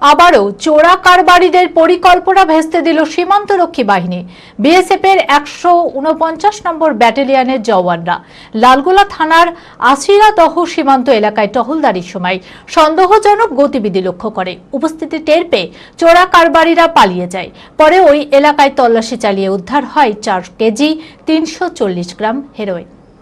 আবারও চোরা কারবারিদের পরিকল্পনা ভেস্তে দিল সীমান্তরক্ষী বাহিনী। বিএসএফ এর একশো উনপঞ্চাশ নম্বর ব্যাটালিয়নের জওয়ানরা। লালগোলা থানার আশিরাদহ সীমান্ত এলাকায় টহলদারির সময় সন্দেহজনক গতিবিধি লক্ষ্য করে। উপস্থিতি টের পেয়ে চোরা কারবারিরা পালিয়ে যায়। পরে ওই এলাকায় তল্লাশি চালিয়ে উদ্ধার হয় চার কেজি তিনশো চল্লিশ গ্রাম হেরোইন।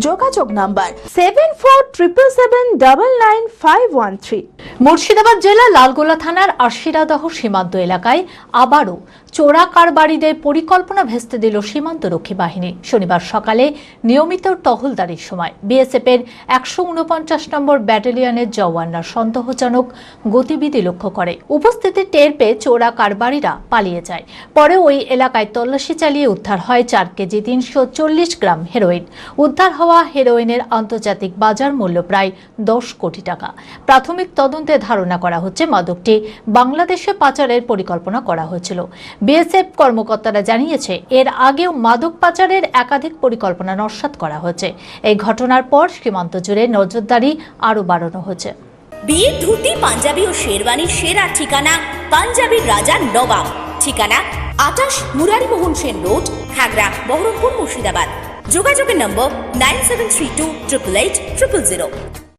যোগাযোগ number seven four triple seven double nine five one three Murshidabad জেলা লালগোলা থানার আশিরাদহ সীমান্ত এলাকায় আবারও চোরা কারবারিদের পরিকল্পনা ভেস্তে দিল সীমান্তরক্ষী বাহিনী। শনিবার সকালে নিয়মিত টহলদারির সময় বিএসএফ এর একশো উনপঞ্চাশ নম্বর ব্যাটালিয়নের জওয়ানরা সন্দেহজনক গতিবিধি লক্ষ্য করে। উপস্থিতি টের পেয়ে চোরা কারবারিরা পালিয়ে যায়। পরে ওই এলাকায় তল্লাশি চালিয়ে উদ্ধার হয় চার কেজি তিনশো চল্লিশ গ্রাম হেরোইন। উদ্ধার হওয়া হেরোইনের আন্তর্জাতিক বাজার মূল্য প্রায় দশ কোটি টাকা। প্রাথমিক তদন্তে ধারণা করা হচ্ছে, মাদকটি বাংলাদেশে পাচারের পরিকল্পনা করা হয়েছিল। বিএসএফ কর্মকর্তারা জানিয়েছে, এর আগেও মাদক পাচারের একাধিক পরিকল্পনা নস্যাৎ করা হয়েছে। এই ঘটনার পর সীমান্ত জুড়ে নজরদারি আরও বাড়ানো হয়েছে। বিয়ের ধুতি, পাঞ্জাবি ও শেরওয়ানির সেরা ঠিকানা পাঞ্জাবির রাজা নবাব। ঠিকানা আটাশ মুরারিমোহন সেন রোড, খাগড়া, বহরমপুর মুর্শিদাবাদ। যোগাযোগের নম্বর nine seven three two triple eight triple zero.